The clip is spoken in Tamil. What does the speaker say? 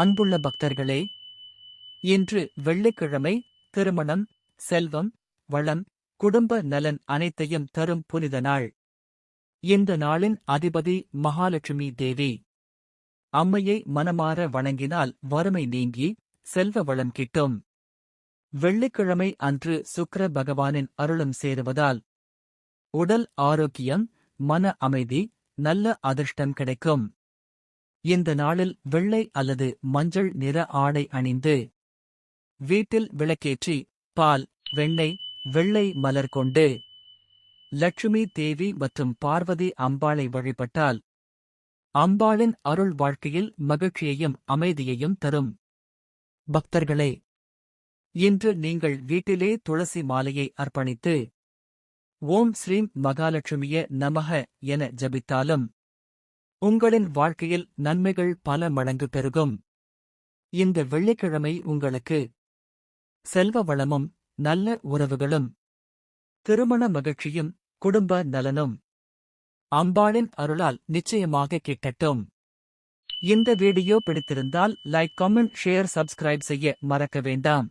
அன்புள்ள பக்தர்களே இன்று வெள்ளிக்கிழமை திருமணம் செல்வம் வளம் குடும்ப நலன் அனைத்தையும் தரும் புனித நாள். இந்த நாளின் அதிபதி மகாலட்சுமி தேவி. அம்மையை மனமாற வணங்கினால் வறுமை நீங்கி செல்வ வளம் கிட்டும். வெள்ளிக்கிழமை அன்று சுக்கர பகவானின் அருளும் சேருவதால் உடல் ஆரோக்கியம் மன அமைதி நல்ல அதிர்ஷ்டம் கிடைக்கும். இந்த நாளில் வெள்ளை அல்லது மஞ்சள் நிற ஆடை அணிந்து வீட்டில் விளக்கேற்றி பால் வெண்ணெய் வெள்ளை மலர் கொண்டு லட்சுமி தேவி மற்றும் பார்வதி அம்பாளை வழிபட்டால் அம்பாளின் அருள் வாழ்க்கையில் மகிழ்ச்சியையும் அமைதியையும் தரும். பக்தர்களே இன்று நீங்கள் வீட்டிலே துளசி மாலையை அர்ப்பணித்து ஓம் ஸ்ரீம் மகாலட்சுமிய நமக என ஜபித்தாலும் உங்களின் வாழ்க்கையில் நன்மைகள் பல மடங்கு பெருகும். இந்த வெள்ளிக்கிழமை உங்களுக்கு செல்வ வளமும் நல்ல உறவுகளும் திருமண மகிழ்ச்சியும் குடும்ப நலனும். அம்பாளின் அருளால் நிச்சயமாக கிட்டட்டும். இந்த வீடியோ பிடித்திருந்தால் லைக் கமெண்ட் ஷேர் சப்ஸ்கிரைப் செய்ய மறக்க வேண்டாம்.